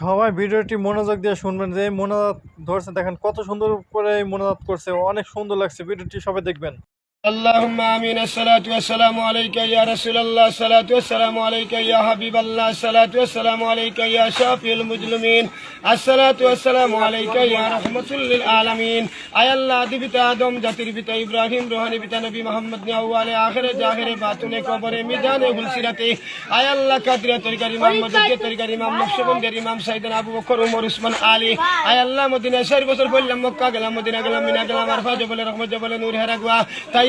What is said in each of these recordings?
সবাই ভিডিওটি মনোযোগ দিয়ে শুনবেন যে এই ধরছে, দেখেন কত সুন্দর করে এই করছে, অনেক সুন্দর লাগছে, ভিডিওটি সবাই দেখবেন। اللهم امين الصلاة والسلام عليك يا رسول الله الصلاة والسلام عليك يا حبيب الله الصلاة والسلام عليك يا شافي المجرمين الصلاة والسلام عليك يا رحمة للعالمين আয় আল্লাহ আদি পিতা আদম জাতির পিতা ইব্রাহিম রোহানি পিতা নবী মোহাম্মদ নিয়াওয়ালে আখেরে জাহেরে বাতুনে কবরে মিজানে হুলসিরাতে আয় আল্লাহ কাদরিয়া তরিকার ইমাম মদকে তরিকার ইমাম নকশবন্দের ইমাম সাইদান আবু বকর উমর উসমান আলী আয় আল্লাহ মদিনা চার বছর বললাম মক্কা গেলাম মদিনা গেলাম মিনা গেলাম আরফা জবলে রহমত জবলে নূর হেরাগুয়া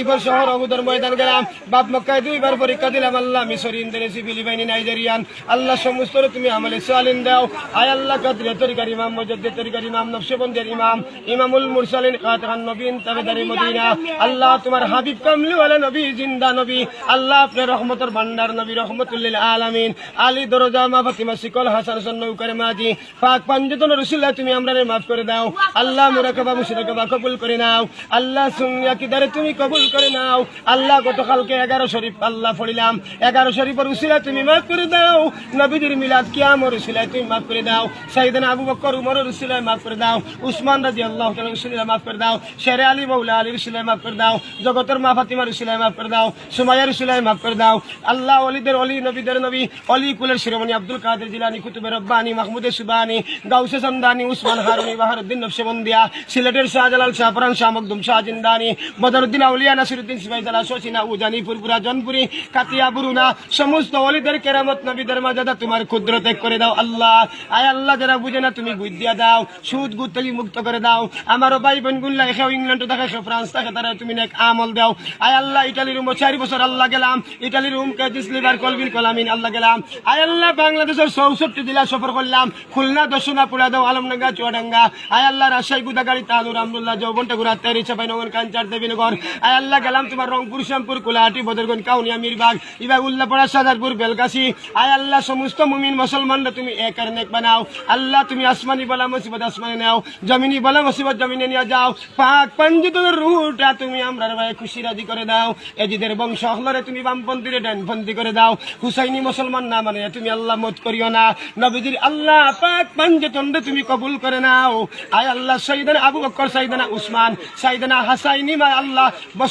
তাইফর শহর অবুদর ময়দান গেলাম। বাপ মক্কায় দুইবার পরীক্ষা দিলাম। আল্লাহ মিশরি, ইন্দোনেশি, ফিলিপাইনি, নাইজেরিয়ান। আল্লাহ সমস্ত তুমি আমলে সালিন দাও। আয় আল্লাহ কাদরিয়া তরিকার ইমাম মজদ্দের তরিকার ইমাম, নকশবন্দের ইমাম, ইমামুল মুরসালিন খাতান নবীন তাবেদারি মদিনা। আল্লাহ তোমার হাবিব কামলি ওয়ালা নবী, জিন্দা নবী। আল্লাহ আপনার রহমতের ভান্ডার নবী রহমতুল্লিল আলামিন। আলী দরজা, মা ফাতিমা, শিকল, হাসান সন্ন উকারে মাজি। পাক পাঞ্জতন রসুল্লাহ, তুমি আমরা মাফ করে দাও। আল্লাহ মুরাকাবা, মুশরিকাবা কবুল করে নাও। আল্লাহ সুনিয়া কিদারে তুমি কবুল করে নাও। আল্লাহ, গতকালকে এগারো শরীফ আল্লাহ পড়িলাম। এগারো শরীফের উসিলা তুমি মাফ করে দাও। নবীদের মিলাদ কিয়ামর উসিলায় তুমি মাফ করে দাও। সাইদান আবু বকর উমর উসিলায় মাফ করে দাও। উসমান রাজি আল্লাহ উসিলায় মাফ করে দাও। শেরে আলী মৌলা আলীর উসিলায় মাফ করে দাও। জগতের মা ফাতিমার উসিলায় মাফ করে দাও। সুমাইয়ার উসিলায় মাফ করে দাও। আল্লাহ, অলিদের অলি, নবীদের নবী, অলি কুলের শিরোমণি আব্দুল কাদের জিলানি কুতুবের রব্বানি, মাহমুদে সুবানি, গাউসে সন্দানি, উসমান হারুনি বাহারুদ্দিন নকশবন্দিয়া সিলেটের শাহজালাল শাহপুরান, শাহ মকদুম শাহ জিন্দানি, বদরুদ্দিন আউলিয়া নাসিরুদ্দিন সিবাইদালা শচীনা, উজানি ফুরপুরা জনপুরি, কাতিয়া, বুরুনা, সমস্ত অলিদের কেরামত নবীদের মাজাদা তোমার ক্ষুদ্র ত্যাগ করে দাও। আল্লাহ, আয় আল্লাহ, যারা বুঝে না, তুমি বুঝিয়া দাও, সুদ থেকে মুক্ত করে দাও। আমারও ভাই বোন গুল্লা এখানে ইংল্যান্ড থাকে এখানে ফ্রান্স থাকে তারা তুমি নেক আমল দাও। আয় আল্লাহ ইটালির রুম চারি বছর আল্লাহ গেলাম। ইটালির রুম কাজিস লিভার কলামিন, আল্লাহ গেলাম। আয় আল্লাহ, বাংলাদেশের চৌষট্টি জেলা সফর করলাম। খুলনা দর্শনা পুরা দাও, আলমডাঙ্গা, চুয়াডাঙ্গা। আয় আল্লাহ, রাজশাহী গুদাগাড়ি তানুর আমরুল্লাহ, যৌবনটা ঘুরা তেরি চাপাই নগর, কাঞ্চার, দেবীনগর। আয় আল্লাহ গেলাম তোমার রংপুর, শ্যামপুর, কুলাহাটি, বদরগঞ্জ, কাউনিয়া, মিরবাগ, ইবাগ, উল্লাপাড়া সাজারপুর বেলকাশি আয় আল্লাহ, সমস্ত মুমিন মুসলমানরা তুমি একার নেক বানাও। আল্লাহ, তুমি আসমানি বলা মুসিবত আসমানে নাও। জমিনি বলা মুসিবত জমিনে নিয়ে যাও। পাক পাঞ্জিতের রুটা তুমি আমরার ভাই খুশি রাজি করে দাও। এজিদের বংশ হলরে তুমি বামপন্থীরে ডানপন্থী করে দাও। হুসাইনি মুসলমান না মানে তুমি আল্লাহ মত করিও না। নবীজির আল্লাহ পাক পাঞ্জতন্ডে তুমি কবুল করে নাও। আয় আল্লাহ, সাইদানা আবু বকর সাইদানা উসমান, সাইদানা হাসাইনি মা আল্লাহ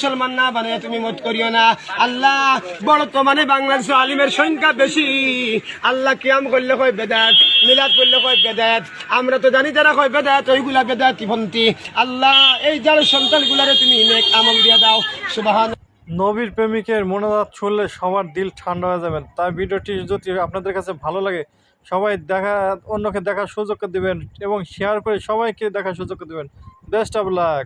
মুসলমান না বানিয়ে তুমি মত করিও না। আল্লাহ বর্তমানে বাংলাদেশ আলিমের সংখ্যা বেশি। আল্লাহ কিয়াম করলে কয় বেদাত, মিলাদ করলে কয় বেদাত, আমরা তো জানি যারা কয় বেদাত, ওইগুলা বেদাতি পন্থী। আল্লাহ, এই যার সন্তান গুলারে তুমি আমল দিয়া দাও। সুবাহান নবীর প্রেমিকের মনোজাত শুনলে সবার দিল ঠান্ডা হয়ে যাবেন। তাই ভিডিওটি যদি আপনাদের কাছে ভালো লাগে, সবাই দেখা, অন্যকে দেখার সুযোগ দেবেন এবং শেয়ার করে সবাইকে দেখার সুযোগ দেবেন। Best of luck